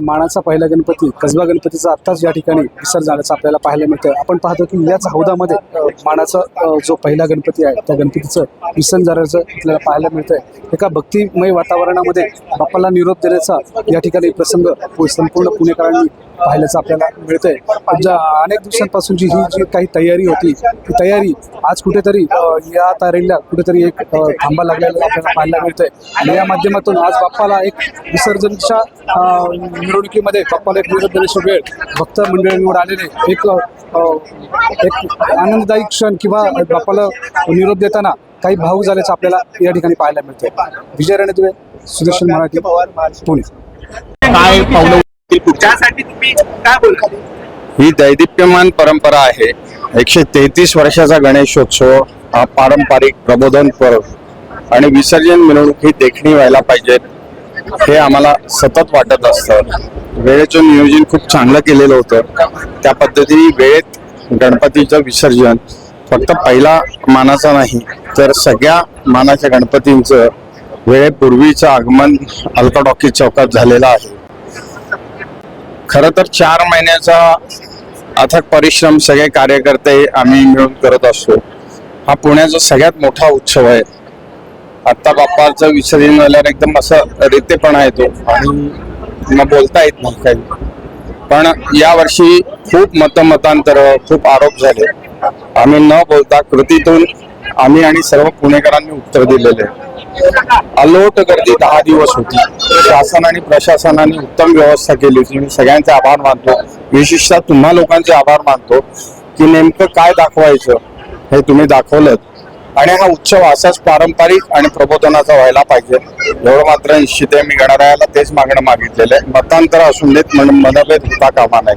मानाचा पहिला गणपती कसबा गणपतीचा आत्ताच या ठिकाणी विसर्जनाचं आपल्याला पाहायला मिळतंय. आपण पाहतो की याच हौदामध्ये मानाचा जो पहिला गणपती आहे त्या गणपतीचं विसर्जन झाल्याचं आपल्याला पाहायला मिळतंय. एका भक्तिमय वातावरणामध्ये बाप्पाला निरोप देण्याचा या ठिकाणी प्रसंग पु- संपूर्ण पुणेकरांनी पाहिल्याचं आपल्याला मिळतंय. ज्या अनेक दिवसांपासूनची ही जी काही तयारी होती ती तयारी आज कुठेतरी या तारेला कुठेतरी एक थांबा लागलेला आपल्याला पाहायला मिळतंय. आणि या माध्यमातून आज बाप्पाला एक विसर्जनच्या मिरवणुकीमध्ये बाप्पाला एक निरोप वेळ भक्त मंडळींवर आलेले एक एक आनंददायी क्षण किंवा बाप्पाला निरोप देताना काही भाऊ झाल्याचं आपल्याला या ठिकाणी पाहायला मिळतंय. विजय रणदिवे सुदर्शन मराठी पुणे. काय पावलं त्यासाठी तुम्ही काय बोलता? ही दैदिप्यमान परंपरा आहे. एकशे तेहतीस वर्षाचा गणेशोत्सव हा पारंपरिक प्रबोधन पर्व आणि विसर्जन मिरवणूक ही देखणी व्हायला पाहिजेत हे आम्हाला सतत वाटत असतं. वेळेचं नियोजन खूप चांगलं केलेलं होतं. त्या पद्धतीने वेळेत गणपतीचं विसर्जन फक्त पहिला मानाचा नाही तर सगळ्या मानाच्या गणपतींचं वेळेपूर्वीचं आगमन अल्का डॉकी चौकात झालेलं आहे. खर तर चार महिन्याचा अथक परिश्रम सगळे कार्यकर्ते आम्ही मिळून करत असतो. हा पुण्याचा सगळ्यात मोठा उत्सव आहे. आत्ता बाप्पाचं विसर्जन झाल्यावर एकदम असं रितेपणा येतो आणि मग बोलता येत नाही काही. पण यावर्षी खूप मतमतांतर खूप आरोप झाले. आम्ही न बोलता कृतीतून आम्ही आणि सर्व पुणेकरांनी उत्तर दिलेले. अलोट गर्दी दहा दिवस होती. शासन आणि प्रशासनाने उत्तम व्यवस्था केली होती. मी सगळ्यांचे आभार मानतो. विशेषतः तुम्हा लोकांचे आभार मानतो की नेमकं काय दाखवायचं हे तुम्ही दाखवलं आणि हा उत्सव असाच पारंपरिक आणि प्रबोधनाचा व्हायला पाहिजे. एवढं मात्र निश्चित आहे. मी गणरायाला तेच मागणं मागितलेलं आहे. मतांतर असून देत मन- मनभेद होता कामा नाही